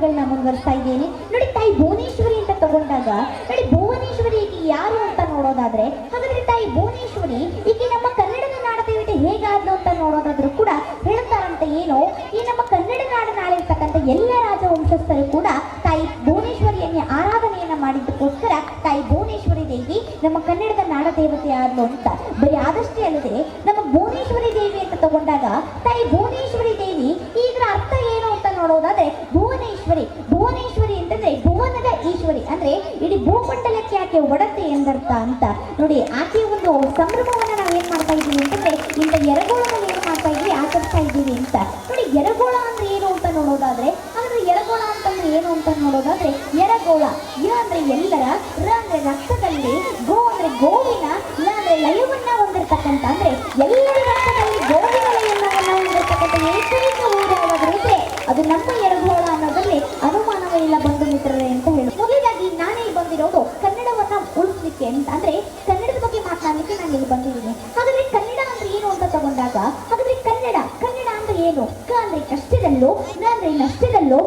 ಮುಂದುವರಿಸ್ತಾ ಇದ್ದೇನೆ. ನೋಡಿ, ತಾಯಿ ಭುವನೇಶ್ವರಿ ಅಂತ ತಗೊಂಡಾಗ, ನೋಡಿ, ಭುವನೇಶ್ವರಿ ಯಾರು ಅಂತ ನೋಡೋದಾದ್ರೆ, ಹಾಗಾದ್ರೆ ತಾಯಿ ಭುವನೇಶ್ವರಿ ಈಕೆ ನಮ್ಮ ಕನ್ನಡದ ನಾಡದೇವತೆ ಹೇಗಾದ್ಲು ಅಂತ ನೋಡೋದಾದ್ರೂ ಕೂಡ ಹೇಳ್ತಾರಂತೆ ಏನು ಈ ನಮ್ಮ ಕನ್ನಡ ನಾಡಿನ ಆಳಿರ್ತಕ್ಕಂಥ ಎಲ್ಲ ರಾಜವಂಶಸ್ಥರು ಕೂಡ ತಾಯಿ ಭುವನೇಶ್ವರಿಯನ್ನೇ ಆರಾಧನೆಯನ್ನ ಮಾಡಿದ್ದಕ್ಕೋಸ್ಕರ ತಾಯಿ ಭುವನೇಶ್ವರಿ ದೇವಿ ನಮ್ಮ ಕನ್ನಡದ ನಾಡದೇವತೆ ಆದ್ಲು ಅಂತ ಬರೀ ಆದಷ್ಟೇ ಅಲ್ಲದೆ ನಮ್ಮ ಭುವನೇಶ್ವರಿ ದೇವಿ ಅಂತ ತಗೊಂಡಾಗ ತಾಯಿ ಭುವನೇಶ್ವರಿ ದೇವಿ ಇದರ ಅರ್ಥ ಏನು ಅಂತ ನೋಡೋದಾದ್ರೆ ಭುವನೇಶ್ವರಿ ಭುವನೇಶ್ವರಿ ಅಂತಂದ್ರೆ ಭುವನದ ಈಶ್ವರಿ ಅಂದ್ರೆ ಇಡೀ ಭೂಮಂಡಲಕ್ಕೆ ಆಕೆ ಒಡತೆ ಎಂದರ್ಥ ಅಂತ. ನೋಡಿ ಆಕೆಯ ಒಂದು ಸಂಭ್ರಮವನ್ನು ನಾವು ಏನ್ ಮಾಡ್ತಾ ಇದ್ದೀವಿ ಅಂತಂದ್ರೆ ಇಂತ ಎರಗೋಳದಲ್ಲಿ ಏನ್ ಮಾಡ್ತಾ ಇದ್ವಿ ಆಚರಿಸ್ತಾ ಇದ್ದೀವಿ ಅಂತ. ನೋಡಿ, ಎರಗೋಳ ಅಂದ್ರೆ ಏನು ಅಂತ ನೋಡೋದಾದ್ರೆ ಅಂದ್ರೆ ಎರಗೋಳ ಅಂತಂದ್ರೆ ಏನು ಅಂತ ನೋಡೋದಾದ್ರೆ, ಎರಗೋಳ. ಯ ಅಂದ್ರೆ ಎಲ್ಲರ, ರ ಅಂದ್ರೆ ರಕ್ತದಲ್ಲಿ ಗೋ ಅಂದ್ರೆ ಗೋವಿನ ಲ ಅಂದ್ರೆ ಲಯವನ್ನ ಹೊಂದಿರತಕ್ಕಂತ ಅಂದ್ರೆ ಎಲ್ಲರ ರಕ್ತದಲ್ಲಿ ಗೋವಿನ ಲಯವನ್ನ ಹೊಂದಿರತಕ್ಕಂಥ ಏಕೈಕ ಊರು ಯಾವ್ದಾದ್ರು ಇದ್ರೆ ಅದು ನಮ್ಮ ಎರಗೋಳ ಅನ್ನೋದ್ರಲ್ಲಿ ಅನುಮಾನವೇ ಇಲ್ಲ ಬಂಧು ಮಿತ್ರರೇ ಅಂತ ಹೇಳಿ ಮೊದಲಾಗಿ ನಾನೇ ಇಲ್ಲಿ ಬಂದಿರೋದು ಕನ್ನಡವನ್ನ ಉಳಿಸ್ಲಿಕ್ಕೆ ಅಂತ ಅಂದ್ರೆ ಕನ್ನಡದ ಬಗ್ಗೆ ಮಾತನಾಡಲಿಕ್ಕೆ ನಾನು ಇಲ್ಲಿ ಬಂದಿದ್ದೀನಿ. ಹಾಗಾದ್ರೆ ಕನ್ನಡ ಅಂದ್ರೆ ಏನು ಅಂತ ತಗೊಂಡಾಗ, ಹಾಗಾದ್ರೆ ಕನ್ನಡ ಕನ್ನಡ ಅಂದ್ರೆ ಏನು? ಕ ಅಂದ್ರೆ ಕಷ್ಟದಲ್ಲೋ ನ ಅಂದ್ರೆ ನಷ್ಟದಲ್ಲೋ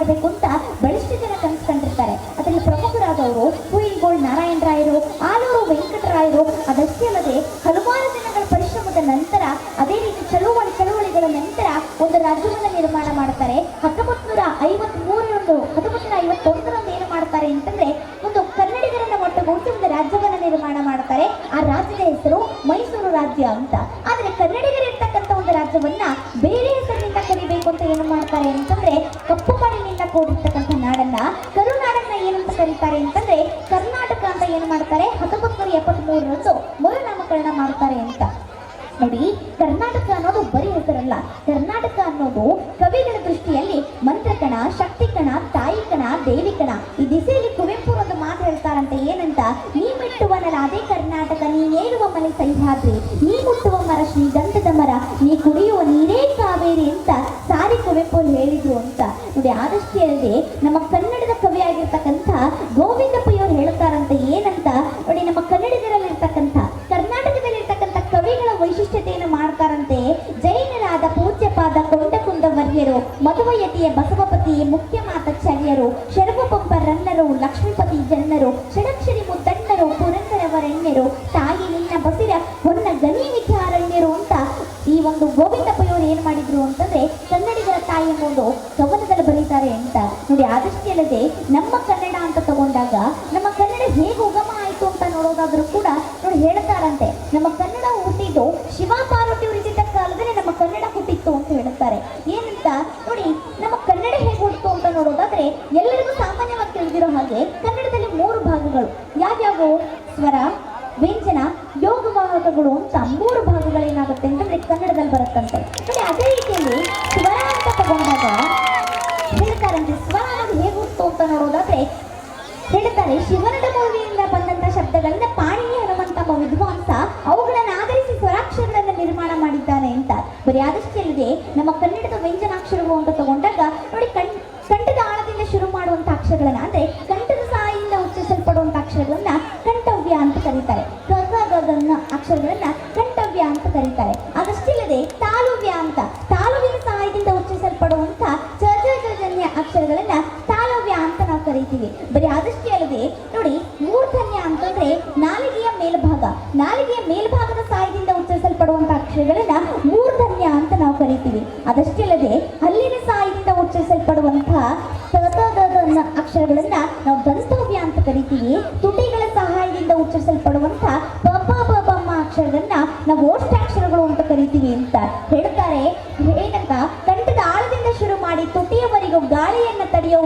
ಮಾಡಬೇಕು ಅಂತ ಬಹಳಷ್ಟು ಜನ ಕನಸು ಕಂಡಿರ್ತಾರೆ. ಅದರಲ್ಲಿ ಪ್ರಮುಖರಾದವರು ನಾರಾಯಣ ರಾಯರು, ಆಲೂರು ವೆಂಕಟರಾಯರು ಅದಷ್ಟೇ ಅಲ್ಲದೆ ಹಲವಾರು ದಿನಗಳ ಪರಿಶ್ರಮದ ನಂತರ ಅದೇ ರೀತಿ ಚಳುವಳಿ ಚಳುವಳಿಗಳ ನಂತರ ಒಂದು ರಾಜ್ಯವನ್ನು ನಿರ್ಮಾಣ ಮಾಡ್ತಾರೆ. ಹತ್ತೊಂಬತ್ತು ನೂರ ಐವತ್ತ್ ಮೂರರಂದು ಹತ್ತೊಂಬತ್ತು ನೂರ ಏನು ಮಾಡ್ತಾರೆ ಅಂತಂದ್ರೆ ಒಂದು ಕನ್ನಡಿಗರನ್ನ ಒಟ್ಟುಗೂಡಿಸಿ ಒಂದು ರಾಜ್ಯವನ್ನ ನಿರ್ಮಾಣ ಮಾಡ್ತಾರೆ. ಆ ರಾಜ್ಯದ ಹೆಸರು ಮೈಸೂರು ರಾಜ್ಯ ಅಂತ. ಆದ್ರೆ ಕನ್ನಡಿಗರಿರ್ತಕ್ಕಂಥ ಒಂದು ರಾಜ್ಯವನ್ನ ಬೇರೆ ಹೆಸರಿನಿಂದ ಕರಿಬೇಕು ಅಂತ ಏನು ಮಾಡ್ತಾರೆ ಅಂತಂದ್ರೆ ಕೂಡಿರ್ತಕ್ಕಂಥ ನಾಡನ್ನ ಕರುನಾಡನ್ನ ಏನಂತ ಕರೀತಾರೆ ಅಂತಂದ್ರೆ ಕರ್ನಾಟಕ ಅಂತ ಏನು ಮಾಡ್ತಾರೆ? ಹತ್ತೊಂಬತ್ತು ನೂರ ಎಪ್ಪತ್ತ್ ಮೂರರಂದು ಮರುನಾಮಕರಣ ಮಾಡ್ತಾರೆ ಅಂತ. ನೋಡಿ, ಕರ್ನಾಟಕ ಅನ್ನೋದು ಬರೀ ಹೆಸರಲ್ಲ. ಕರ್ನಾಟಕ ಅನ್ನೋದು ಕವಿಗಳ ದೃಷ್ಟಿಯಲ್ಲಿ ಮಂತ್ರಕಣ, ಶಕ್ತಿಕಣ, ತಾಯಿಕಣ, ದೇವಿಕಣ. ಈ ದಿಸೆಯಲ್ಲಿ ಏನಂತ ನೀ ಮೆಟ್ಟುವ ನರ ಅದೇ ಕರ್ನಾಟಕ ನೀನೇಳುವ ಮನೆ ಸಹ್ಯಾದ್ರಿ. ನೀ ಮುಟ್ಟುವ ಮರ ಶ್ರೀಗಂಧದ ಮರ. ನೀ ಕುಡಿಯುವ ನೀರೇ ಕಾವೇರಿ ಅಂತ ಸಾರಿ ಕುವೆಂಪು ಹೇಳಿದ್ರು ಅಂತ. ನೋಡಿ, ಆದಷ್ಟೇ ಅಲ್ಲದೆ ನಮ್ಮ ಕನ್ನಡದ ಕವಿಯಾಗಿರ್ತಕ್ಕಂಥ ಗೋವಿಂದ ಪಯ್ಯವ್ರು ಹೇಳ್ತಾರಂತೆ ಏನಂತ. ನೋಡಿ, ನಮ್ಮ ಕನ್ನಡಿಗರಲ್ಲಿರ್ತಕ್ಕಂಥ, ಕರ್ನಾಟಕದಲ್ಲಿರ್ತಕ್ಕಂಥ ಕವಿಗಳ ವೈಶಿಷ್ಟ್ಯತೆಯನ್ನು ಮಾಡ್ತಾರಂತೆ. ಜೈನರಾದ ಪೂಜ್ಯಪಾದ ಕೊಂಡಕುಂದ ವರ್ಯರು ಮಧುವಯತಿಯ ಬಸವಪತಿ ಮುಖ್ಯ ಮಾತಾಚಾರ್ಯರು ರನ್ನರು ಜನ್ನರು ಷಡಕ್ಷರಿ ಮುದ್ದಣ್ಣರು ಪುರಂದರವರಣ್ಯರು ತಾಯಿ ನಿನ್ನ ಬಸಿರ ಹೊನ್ನ ಗನಿ ವಿಚಾರಣ್ಯರು ಅಂತ ಈ ಒಂದು ಗೋವಿಂದ ಪಯೋರು ಏನ್ ಮಾಡಿದ್ರು ಅಂತಂದ್ರೆ ಕನ್ನಡಿಗರ ತಾಯಿ ಒಂದು ಕವನದಲ್ಲಿ ಬರೀತಾರೆ ಅಂತ. ನೋಡಿ ಆದಷ್ಟೇ ನಮ್ಮ ಕನ್ನಡ ಅಂತ ತಗೊಂಡಾಗ ನಮ್ಮ ಕನ್ನಡ ಹೇಗೆ ಉಗಮ ಆಯ್ತು ಅಂತ ನೋಡೋದಾದ್ರೂ ಕೂಡ ನೋಡಿ ಹೇಳ್ತಾರಂತೆ. ನಮ್ಮ ಕನ್ನಡ ಹುಟ್ಟಿದ್ದು ಶಿವ ಪಾರ್ವತಿ ಅವರಿದ್ದ ಕಾಲದಲ್ಲಿ ನಮ್ಮ ಕನ್ನಡ ಹುಟ್ಟಿತ್ತು ಅಂತ ಹೇಳುತ್ತಾರೆ ಏನಂತ ನೋಡಿ ನಮ್ಮ ಕನ್ನಡ ಹೇಗೆ ಹುಟ್ಟಿತು ಅಂತ ನೋಡೋದಾದ್ರೆ ಎಲ್ಲರಿಗೂ ಸಾಮಾನ್ಯವಾಗಿ ತಿಳಿದಿರೋ ಹಾಗೆ ಕನ್ನಡದಲ್ಲಿ ಮೂರು ಭಾಗಗಳು ಯಾವ್ಯಾವು ಸ್ವರ ವ್ಯಂಜನ ಯೋಗವಾಹಕಗಳು ಅಂತ ಮೂರು ಭಾಗಗಳೇನಾಗುತ್ತೆ ಅಂತಂದ್ರೆ ಕನ್ನಡದಲ್ಲಿ ಬರುತ್ತಂತೆ. ನೋಡಿ, ಅದೇ ರೀತಿಯಲ್ಲಿ ಸ್ವರ ಅಂತ ತಗೊಂಡಾಗ ಹೇಳ್ತಾರಂತೆ ಸ್ವರ ಅನ್ನೋದು ಹೇಗೆ ಅಂತ ನೋಡೋದಾದ್ರೆ ಹೇಳ್ತಾರೆ, ಶಿವನದ ಮೂವಿಯಿಂದ ಬಂದಂತ ಶಬ್ದಗಳಿಂದ ಪಾಣಿನಿ, ಹನುಮಂತ ವಿದ್ವಾಂಸ ಅವುಗಳನ್ನು ಆಧರಿಸಿ ಸ್ವರಾಕ್ಷರಗಳನ್ನು ನಿರ್ಮಾಣ ಮಾಡಿದ್ದಾನೆ ಅಂತ. ಬರೀ ಆದಷ್ಟೇ ನಮ್ಮ ಕನ್ನಡದ ವ್ಯಂಜನಾಕ್ಷರಗಳು ಅಂತ ತಗೊಂಡಾಗ ನೋಡಿ, ಕಣ್ ಕಂಠದ ಆಳದಿಂದ ಶುರು ಮಾಡುವಂತ ಅಕ್ಷರಗಳನ್ನ ಅಂದ್ರೆ ಕಂಠದ ಸಹಾಯದಿಂದ ಉಚ್ಚರಿಸಲ್ಪಡುವಂತ ಅಕ್ಷರಗಳನ್ನ ಕಂಠವ್ಯ ಅಂತ ಕರೀತಾರೆ ಗ ಗ ಗ ಗ ನ ಅಕ್ಷರಗಳನ್ನ ಕಂಠವ್ಯ ಅಂತ ಕರೀತಾರೆ ಅದಷ್ಟೇ ಅಲ್ಲದೆ ತಾಲುವ್ಯ ಅಂತ ತಾಲುವಿನ ಸಹಾಯದಿಂದ ಉಚ್ಚರಿಸಲ್ಪಡುವಂತ ಚ ಜ ಜ ಜನ್ಯ ಅಕ್ಷರಗಳನ್ನ ತಾಲವ್ಯ ಅಂತ ನಾವು ಕರಿತೀವಿ. ಬರೀ ಅದಷ್ಟೇ ಅಲ್ಲದೆ ನೋಡಿ, ಮೂರ್ಧನ್ಯ ಅಂತಂದ್ರೆ ನಾಲಿಗೆಯ ಮೇಲ್ಭಾಗ. ನಾಲಿಗೆಯ ಮೇಲ್ಭಾಗದ ಸಹಾಯದಿಂದ ಉಚ್ಚರಿಸಲ್ಪಡುವಂತ ಅಕ್ಷರಗಳನ್ನ ಮೂರ್ಧನ್ಯ ಅಂತ ನಾವು ಕರಿತೀವಿ. ಅದಷ್ಟೇ ಅಲ್ಲದೆ ಹಲ್ಲಿನ ಸಹಾಯದಿಂದ ಉಚ್ಚರಿಸಲ್ಪಡುವಂತಹ ಅಕ್ಷರಗಳನ್ನ ನಾವು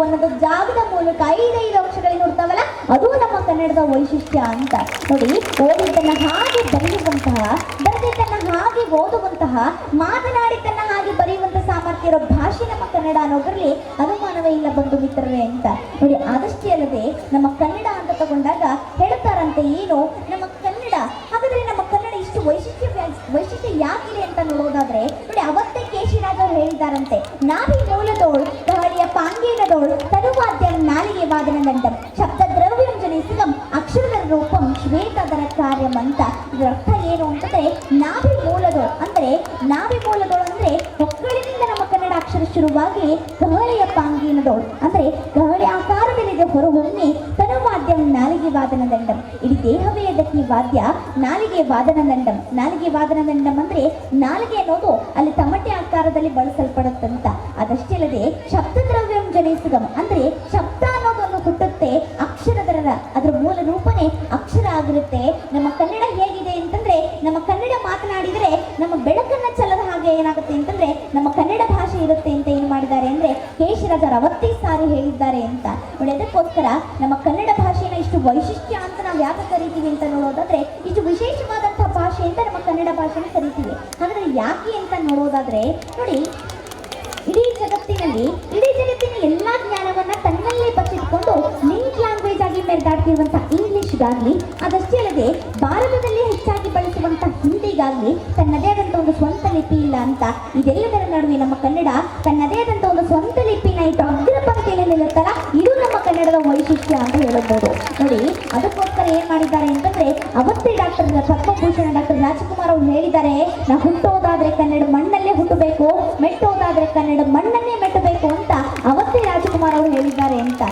ಒಂದೊಂದು ಜಾಗದ ಮೂಲಕ ಐದೈದು ಅಕ್ಷರಗಳು ನೋಡ್ತಾವಲ್ಲ, ಅದು ನಮ್ಮ ಕನ್ನಡದ ವೈಶಿಷ್ಟ್ಯ ಅಂತ. ನೋಡಿ, ಓದಿದ್ದನ್ನ ಹಾಗೆ ಬರೆಯುವಂತಹ, ಬರೆದಿದ್ದನ್ನ ಹಾಗೆ ಓದುವಂತಹ, ಮಾತನಾಡಿದ್ದನ್ನ ಹಾಗೆ ಬರೆಯುವಂತ ಸಾಮರ್ಥ್ಯ ಇರೋ ಭಾಷೆ ನಮ್ಮ ಕನ್ನಡ ಅನ್ನೋದ್ರಲ್ಲಿ ಅನುಮಾನವೇ ಇಲ್ಲ ಬಂಧು ಮಿತ್ರರೇ ಅಂತ. ನೋಡಿ, ಆದಷ್ಟೇ ಅಲ್ಲದೆ ನಮ್ಮ ಕನ್ನಡ ಅಂತ ತಗೊಂಡಾಗ ಹೇಳ್ತಾರಂತೆ ಏನು, ನಮ್ಮ ಕನ್ನಡ, ಹಾಗಾದ್ರೆ ನಮ್ಮ ಕನ್ನಡ ಇಷ್ಟು ವೈಶಿಷ್ಟ್ಯ ವೈಶಿಷ್ಟ್ಯ ಯಾಕಿದೆ ಅಂತ ನೋಡೋದಾದ್ರೆ, ನೋಡಿ, ಅವತ್ತೇ ಕೇಶಿರಾಜ್ ಅವ್ರು ಹೇಳಿದಾರಂತೆ ನಾವೇ ಮೂಲದೋಳ್ ತನುವಾದ್ಯ ನಾಲಿಗೆ ವಾದನ ದಂಡಂ ಶಬ್ದ ದ್ರವ್ಯಂ ಜನಿಸಿಗಂ ಅಕ್ಷರದ ರೂಪಂ. ಶ್ವೇತದರ ಕಾರ್ಯಂ ಅಂತ. ಇದರ ಅರ್ಥ ಏನು ಅಂತಂದ್ರೆ, ನಾಭಿ ಮೂಲದೋಳ್. ಅಂದ್ರೆ, ನಾಭಿ ಮೂಲದೋಳ್ ಅಂದ್ರೆ ಹೊಕ್ಕಳಿನಿಂದ ನಮ್ಮ ಕನ್ನಡ ಅಕ್ಷರ ಶುರುವಾಗಿ ಕಹಳೆಯ ಪಾಂಗೀನದೋಳು. ಅಂದ್ರೆ ಕಹಳೆ ಆಕಾರದಲ್ಲಿದೆ, ಹೊರಹೊಮ್ಮಿ ನಾಲಿಗೆ ವಾದನ ದಂಡಂ ಇಡೀ ದೇಹವೇ ಅದಕ್ಕೆ ವಾದ್ಯ ನಾಲಿಗೆ ವಾದನ ದಂಡಂ ನಾಲಿಗೆ ವಾದನ ದಂಡಂ ಅಂದ್ರೆ ನಾಲಿಗೆ ಅನ್ನೋದು ಅಲ್ಲಿ ತಮಟೆ ಆಕಾರದಲ್ಲಿ ಬಳಸಲ್ಪಡುತ್ತಂತ. ಅದಷ್ಟೇ ಅಲ್ಲದೆ ಶಬ್ದ ದ್ರವ್ಯಂ ಜನಿಸುಗಂ ಅಂದ್ರೆ ಶಬ್ದ ಅನ್ನೋದನ್ನು ಹುಟ್ಟುತ್ತೆ ಅಕ್ಷರದರ ಅದರ ಮೂಲ ರೂಪನೇ ಅಕ್ಷರ ಆಗಿರುತ್ತೆ. ನಮ್ಮ ಕನ್ನಡ ಹೇಗಿದೆ ಅಂತಂದ್ರೆ, ನಮ್ಮ ಕನ್ನಡ ಮಾತನಾಡಿದರೆ ನಮ್ಮ ಬೆಳಕನ್ನ ಚಲದ ಹಾಗೆ ಏನಾಗುತ್ತೆ ಅಂತಂದ್ರೆ, ನಮ್ಮ ಕನ್ನಡ ಭಾಷೆ ಇರುತ್ತೆ ಅಂತ ಏನು ಮಾಡಿದ್ದಾರೆ ಅಂದ್ರೆ ಕೇಶರಾಜರ ಅವತ್ತೇ ಸಾರಿ ಹೇಳಿದ್ದಾರೆ ಅಂತ. ನೋಡಿ ಅದಕ್ಕೋಸ್ಕರ ನಮ್ಮ ಕನ್ನಡ ಭಾಷೆನ ಇಷ್ಟು ವೈಶಿಷ್ಟ್ಯ ಅಂತ ನಾವು ಯಾಕೆ ಕರಿತೀವಿ ಅಂತ ನೋಡೋದಾದ್ರೆ ಇಷ್ಟು ವಿಶೇಷವಾದಂತಹ ಭಾಷೆ ಅಂತ ನಮ್ಮ ಕನ್ನಡ ಭಾಷೆನ ಕರಿತೀವಿ. ಹಾಗಾದ್ರೆ ಯಾಕೆ ಅಂತ ನೋಡೋದಾದ್ರೆ, ನೋಡಿ, ಇಡೀ ಜಗತ್ತಿನಲ್ಲಿ, ಇಡೀ ಜಗತ್ತಿನ ಎಲ್ಲಾ ಜ್ಞಾನವನ್ನ ತನ್ನಲ್ಲೇ ಬಚ್ಚಿಟ್ಕೊಂಡು ಮೆರೆದಾಡ್ತಿರುವಂತಹ ಇಂಗ್ಲಿಷ್ಗಾಗ್ಲಿ ಅದಷ್ಟೇ ಅಲ್ಲದೆ ಭಾರತದಲ್ಲಿ ಹೆಚ್ಚಾಗಿ ಬಳಸುವಂತಹ ಹಿಂದಿಗಾಗಲಿ ತನ್ನದೇ ಆದಂತಹ ಒಂದು ಸ್ವಂತ ಲಿಪಿ ಇಲ್ಲ ಅಂತ ಇದೆಲ್ಲದರ ನಡುವೆ ನಮ್ಮ ಕನ್ನಡ ತನ್ನದೇ ಆದಂತಹ ಒಂದು ಸ್ವಂತ ಲಿಪಿನ ಇಟ್ಟು ಅಗ್ರಪಂಕ್ತಿಯಲ್ಲಿ ನಿಲ್ಲುತ್ತಲ್ಲ, ಇದು ನಮ್ಮ ಕನ್ನಡದ ವೈಶಿಷ್ಟ್ಯ ಅಂತ ಹೇಳಬಹುದು. ನೋಡಿ, ಅದಕ್ಕೋಸ್ಕರ ಏನ್ ಮಾಡಿದ್ದಾರೆ ಅಂತಂದ್ರೆ, ಅವತ್ತೇ ಡಾಕ್ಟರ್ ಪದ್ಮಭೂಷಣ ಡಾಕ್ಟರ್ ರಾಜಕುಮಾರ್ ಅವರು ಹೇಳಿದ್ದಾರೆ ನಾವು ಹುಟ್ಟೋದಾದ್ರೆ ಕನ್ನಡ ಮಣ್ಣಲ್ಲೇ ಹುಟ್ಟಬೇಕು, ಮೆಟ್ಟೋದಾದ್ರೆ ಕನ್ನಡ ಮಣ್ಣನ್ನೇ ಮೆಟ್ಟಬೇಕು ಅಂತ ಅವತ್ತೇ ರಾಜಕುಮಾರ್ ಅವರು ಹೇಳಿದ್ದಾರೆ ಅಂತ.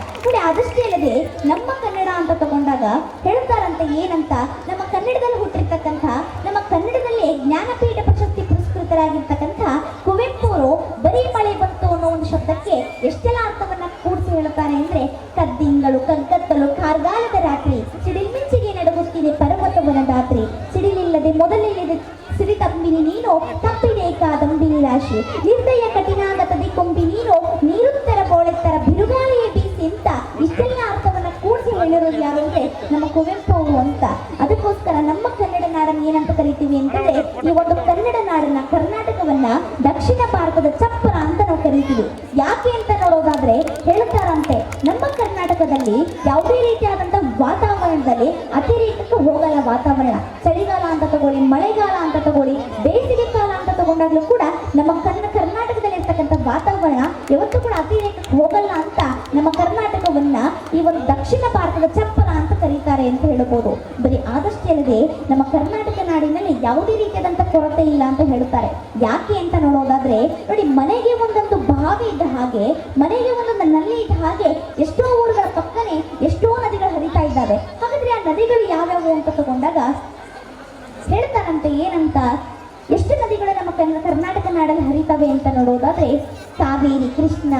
ಶಬ್ದಕ್ಕೆ ಎಷ್ಟೆಲ್ಲ ಅರ್ಥವನ್ನ ಕೂಡಿಸಿ ಹೇಳುತ್ತಾರೆ ಅಂದ್ರೆ ಕದ್ದಿಂಗಳು ಕಗ್ಗತ್ತಲು ಕಾರ್ಗಾಲದ ರಾತ್ರಿ. ನೋಡೋದಾದ್ರೆ ಹೇಳ್ತಾರಂತೆ ನಮ್ಮ ಕರ್ನಾಟಕದಲ್ಲಿ ಯಾವುದೇ ರೀತಿಯಾದಂತಹ ವಾತಾವರಣದಲ್ಲಿ ಅತಿರೇಕಕ್ಕೆ ಹೋಗಲ್ಲ ವಾತಾವರಣ. ಚಳಿಗಾಲ ಅಂತ ತಗೊಳ್ಳಿ, ಮಳೆಗಾಲ ಅಂತ ತಗೊಳ್ಳಿ, ಬೇಸಿಗೆ ಕಾಲ ಅಂತ ತಗೊಂಡಾಗ್ಲೂ ಕೂಡ ನಮ್ಮ ಕನ್ನ ಕರ್ನಾಟಕದಲ್ಲಿ ಇರ್ತಕ್ಕಂಥ ವಾತಾವರಣ ಯಾವತ್ತೂ ಕೂಡ ಅತಿರೇಕಕ್ಕೆ ಹೋಗಲ್ಲ ಅಂತ ನಮ್ಮ ಕರ್ನಾಟಕವನ್ನ ಈ ಒಂದು ದಕ್ಷಿಣ ಭಾರತದ ಚಪ್ಪಲ ಅಂತ ಕರೀತಾರೆ ಅಂತ ಹೇಳ್ಬೋದು. ಬರೀ ಆದಷ್ಟು ಅಲ್ಲದೆ ನಮ್ಮ ಕರ್ನಾಟಕ ನಾಡಿನಲ್ಲಿ ಯಾವುದೇ ರೀತಿಯಾದಂಥ ಕೊರತೆ ಇಲ್ಲ ಅಂತ ಹೇಳ್ತಾರೆ ಯಾಕೆ ಅಂತ ನೋಡೋದಾದ್ರೆ, ನೋಡಿ ಮನೆಗೆ ಒಂದೊಂದು ಬಾವಿ ಇದ್ದ ಹಾಗೆ, ಮನೆಗೆ ಒಂದೊಂದು ನಲ್ಲಿ ಇದ್ದ ಹಾಗೆ ಎಷ್ಟೋ ಊರುಗಳ ಪಕ್ಕನೆ ಎಷ್ಟೋ ನದಿಗಳು ಹರಿತಾ ಇದ್ದಾವೆ. ಹಾಗಾದ್ರೆ ಆ ನದಿಗಳು ಯಾವ್ಯಾವು ಅಂತ ತಗೊಂಡಾಗ ಹೇಳ್ತಾರಂತೆ ಏನಂತ, ಎಷ್ಟು ನದಿಗಳು ನಮ್ಮ ಕನ್ನಡ ಕರ್ನಾಟಕ ನಾಡಲ್ಲಿ ಹರಿತವೆ ಅಂತ ನೋಡೋದಾದ್ರೆ, ಕಾವೇರಿ ಕೃಷ್ಣ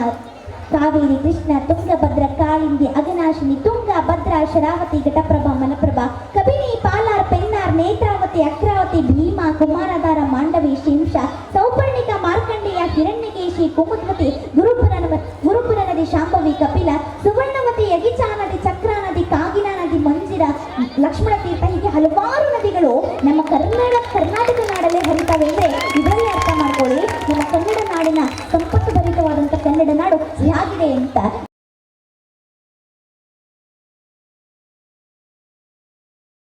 ಕಾವೇರಿ ಕೃಷ್ಣ, ತುಂಗಭದ್ರ ಕಾಳಿಂದಿ ಅಗನಾಶಿನಿ ತುಂಗ, ಭದ್ರ, ಶರಾವತಿ, ಘಟಪ್ರಭಾ, ಮಲಪ್ರಭಾ, ಕಬಿನಿ, ಪಾಲಾರ್, ಪೆನ್ನಾರ್, ನೇತ್ರಾವತಿ, ಅಕ್ರಾವತಿ, ಭೀಮಾ, ಕುಮಾರಧಾರ ಲಕ್ಷ್ಮಣ ತೀರ್ಥ ಹೀಗೆ ಹಲವಾರು ನದಿಗಳು ನಮ್ಮ ಕರ್ನಾಟಕ